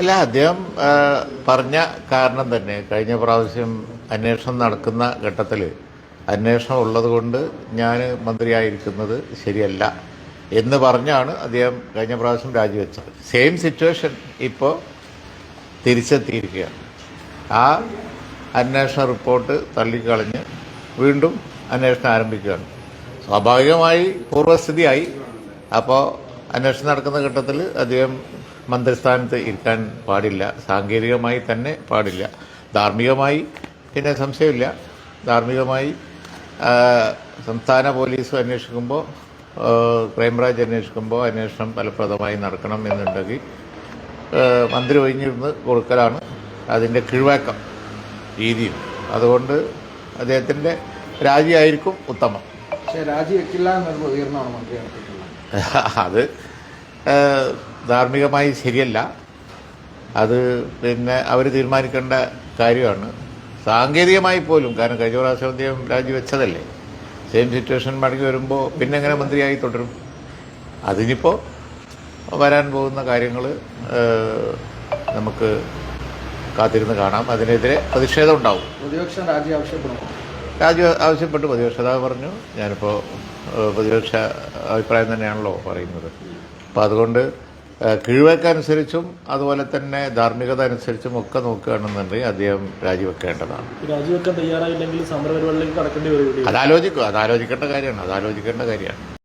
അല്ല അദ്ദേഹം പറഞ്ഞ കാരണം തന്നെ. കഴിഞ്ഞ പ്രാവശ്യം അന്വേഷണം നടക്കുന്ന ഘട്ടത്തിൽ അന്വേഷണം ഉള്ളത് കൊണ്ട് ഞാൻ മന്ത്രിയായിരിക്കുന്നത് ശരിയല്ല എന്ന് പറഞ്ഞാണ് അദ്ദേഹം കഴിഞ്ഞ പ്രാവശ്യം രാജിവെച്ചത്. സെയിം സിറ്റുവേഷൻ ഇപ്പോൾ തിരിച്ചെത്തിയിരിക്കുകയാണ്. ആ അന്വേഷണ റിപ്പോർട്ട് തള്ളിക്കളഞ്ഞ് വീണ്ടും അന്വേഷണം ആരംഭിക്കുകയാണ്. സ്വാഭാവികമായി പൂർവസ്ഥിതിയായി. അപ്പോൾ അന്വേഷണം നടക്കുന്ന ഘട്ടത്തിൽ അദ്ദേഹം മന്ത്രിസ്ഥാനത്ത് ഇരിക്കാൻ പാടില്ല. സാങ്കേതികമായി തന്നെ പാടില്ല. ധാർമ്മികമായി പിന്നെ സംശയമില്ല. ധാർമ്മികമായി സംസ്ഥാന പോലീസ് അന്വേഷിക്കുമ്പോൾ ക്രൈംബ്രാഞ്ച് അന്വേഷിക്കുമ്പോൾ അന്വേഷണം ഫലപ്രദമായി നടക്കണം എന്നുണ്ടെങ്കിൽ മന്ത്രി ഒഴിഞ്ഞിരുന്ന് കൊടുക്കലാണ് അതിന്റെ കീഴ്വാക്കം രീതിയും. അതുകൊണ്ട് അദ്ദേഹത്തിന്റെ രാജിയായിരിക്കും ഉത്തമം. പക്ഷേ രാജിവെക്കില്ല എന്നൊരു പ്രതികരണമാണ് മന്ത്രി നടത്തിയിട്ടുള്ളത്. അത് ധാർമ്മികമായി ശരിയല്ല. അത് പിന്നെ അവർ തീരുമാനിക്കേണ്ട കാര്യമാണ്. സാങ്കേതികമായി പോലും കാരണം കഴിഞ്ഞ പ്രാവശ്യം അദ്ദേഹം രാജിവെച്ചതല്ലേ. സെയിം സിറ്റുവേഷൻ മടങ്ങി വരുമ്പോൾ പിന്നെ എങ്ങനെ മന്ത്രിയായി തുടരും? അതിനിപ്പോൾ വരാൻ പോകുന്ന കാര്യങ്ങൾ നമുക്ക് കാത്തിരുന്ന് കാണാം. അതിനെതിരെ പ്രതിഷേധം ഉണ്ടാവും. പ്രതിപക്ഷം രാജി ആവശ്യപ്പെടുന്നു രാജി ആവശ്യപ്പെട്ട് പ്രതിപക്ഷ നേതാവ് പറഞ്ഞു. ഞാനിപ്പോൾ പ്രതിപക്ഷ അഭിപ്രായം തന്നെയാണല്ലോ പറയുന്നത്. അപ്പോൾ അതുകൊണ്ട് കിഴിവെക്കനുസരിച്ചും അതുപോലെ തന്നെ ധാർമ്മികത അനുസരിച്ചും ഒക്കെ നോക്കുകയാണെന്നുണ്ടെങ്കിൽ അദ്ദേഹം രാജിവെക്കേണ്ടതാണ്. രാജിവെക്കാൻ തയ്യാറായില്ലെങ്കിൽ സമരപരിപാടിയിലേക്ക് കടക്കേണ്ടി വരും അതാലോചിക്കും. അതാലോചിക്കേണ്ട കാര്യമാണ്. അതാലോചിക്കേണ്ട കാര്യമാണ്.